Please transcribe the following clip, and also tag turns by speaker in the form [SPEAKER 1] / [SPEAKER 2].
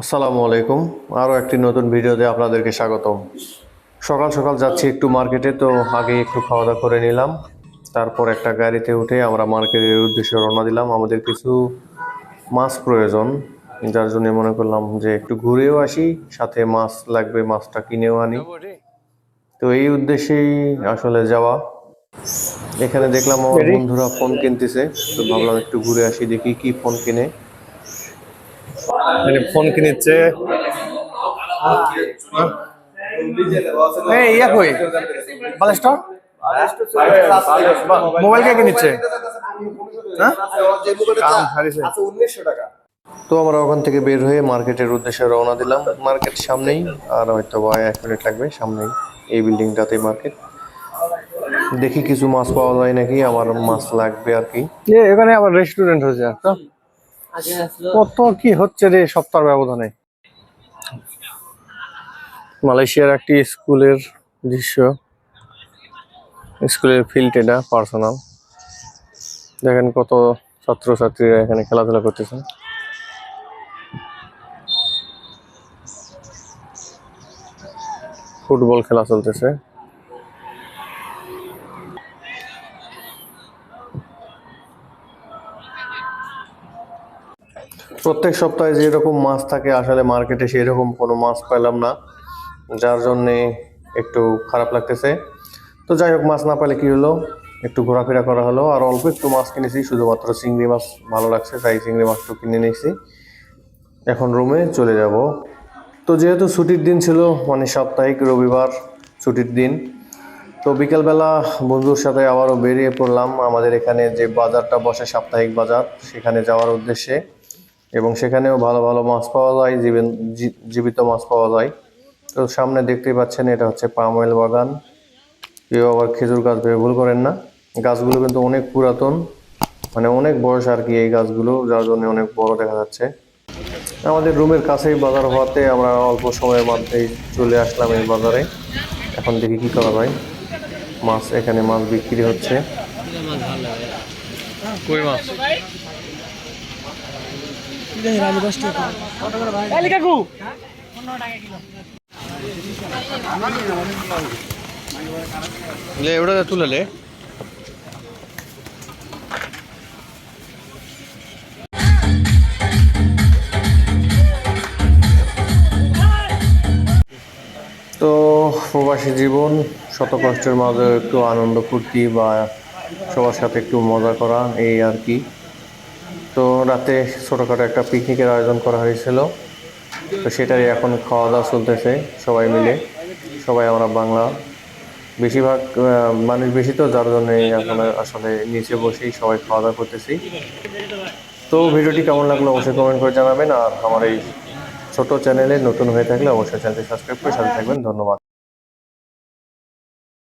[SPEAKER 1] আসসালামু আলাইকুম। আরও একটি নতুন ভিডিওতে আপনাদেরকে স্বাগতম। সকাল সকাল যাচ্ছি একটু মার্কেটে তো আগে একটু খাওয়া দাওয়া করে নিলাম। তারপর একটা গাড়িতে উঠে আমরা মার্কেটের উদ্দেশ্যে রওনা দিলাম। আমাদের কিছু মাছ প্রয়োজন যার জন্য মনে করলাম যে একটু ঘুরেও আসি সাথে মাছ লাগবে মাছটা কিনেও আনি। তো এই উদ্দেশ্যেই আসলে যাওয়া। এখানে দেখলাম আমার বন্ধুরা ফোন কিনতেছে তো ভাবলাম একটু ঘুরে আসি দেখি কি ফোন কিনে। ফোন কিনেছে।
[SPEAKER 2] এই ইয়া কই? বালেস্টর? মোবাইল কে কিনেছে? হ্যাঁ? হারিছে
[SPEAKER 1] তো আমরা ওখান থেকে বের হয়ে মার্কেটের উদ্দেশ্যে রওনা দিলাম। মার্কেট সামনেই আর হয়তো বা এক মিনিট লাগবে সামনেই এই বিল্ডিংটাতেই মার্কেট। দেখি কিছু মাছ পাওয়া যায় নাকি আমার মাছ লাগবে আর কি।
[SPEAKER 2] এ এখানে আবার রেস্টুরেন্ট হয়েছে একটা কত কি হচ্ছে রে সপ্তাহ ব্যবধানে? মালয়েশিয়ার একটি স্কুলের দৃশ্য। স্কুলের ফিল্ড এটা পার্সোনাল দেখেন কত ছাত্রছাত্রীরা এখানে খেলাধুলা করতেছে। ফুটবল খেলা চলতেছে।
[SPEAKER 1] প্রত্যেক সপ্তাহে যেরকম মাছ থাকে আসলে মার্কেটে সেই রকম কোনো মাছ পেলাম না, যার জন্যে একটু খারাপ লাগতেছে। তো যাই হোক, মাছ না পেলে কী হলো? একটু ঘোরাফেরা করা হলো, আর অল্প একটু মাছ কিনেছি, শুধুমাত্র চিংড়ি মাছ ভালো লাগছে, তাই চিংড়ি মাছটা কিনে নিয়েছি। এখন রুমে চলে যাব। তো যেহেতু ছুটির দিন ছিল মানে সাপ্তাহিক রবিবার ছুটির দিন, তো বিকেলবেলা বন্ধুর সাথে আবারও বেরিয়ে পড়লাম আমাদের এখানে যে বাজারটা বসে সাপ্তাহিক বাজার, সেখানে যাওয়ার উদ্দেশ্যে। এবং সেখানেও ভালো ভালো মাছ পাওয়া যায় জীবিত মাছ পাওয়া যায়। তো সামনে দেখতেই পাচ্ছেন, এটা হচ্ছে পাম অয়েল বাগান। কেউ আবার খেজুর গাছ ভেবে ভুল করেন না। গাছগুলো কিন্তু অনেক পুরাতন মানে অনেক বয়স আর কি এই গাছগুলো, যার জন্য অনেক বড় দেখা যাচ্ছে। আমাদের রুমের কাছেই বাজার হওয়াতে আমরা অল্প সময়ের মধ্যেই চলে আসলাম এই বাজারে। এখন দেখি কি করা যায়। মাছ, এখানে মাছ বিক্রি হচ্ছে।
[SPEAKER 2] মাছ? লে তুলে লে
[SPEAKER 1] তো প্রবাসী জীবন, শত কষ্টের মাঝে একটু আনন্দ ফুর্তি বা সবার সাথে একটু মজা করা, এই আর কি। তো রাতে ছোটোখাটো একটা পিকনিকের আয়োজন করা হয়েছিল। তো সেটাই এখন খাওয়া দাওয়া চলতেছে সবাই মিলে। সবাই আমরা বাংলা। বেশিরভাগ মানুষ বেশি তো, যার জন্য এখন আসলে নিচে বসেই সবাই খাওয়া দাওয়া করতেছি। তো ভিডিওটি কেমন লাগল অবশ্যই কমেন্ট করে জানাবেন। আর আমার এই ছোট চ্যানেলে নতুন হয়ে থাকলে অবশ্যই চ্যানেলটি সাবস্ক্রাইব করে সাথে থাকবেন। ধন্যবাদ।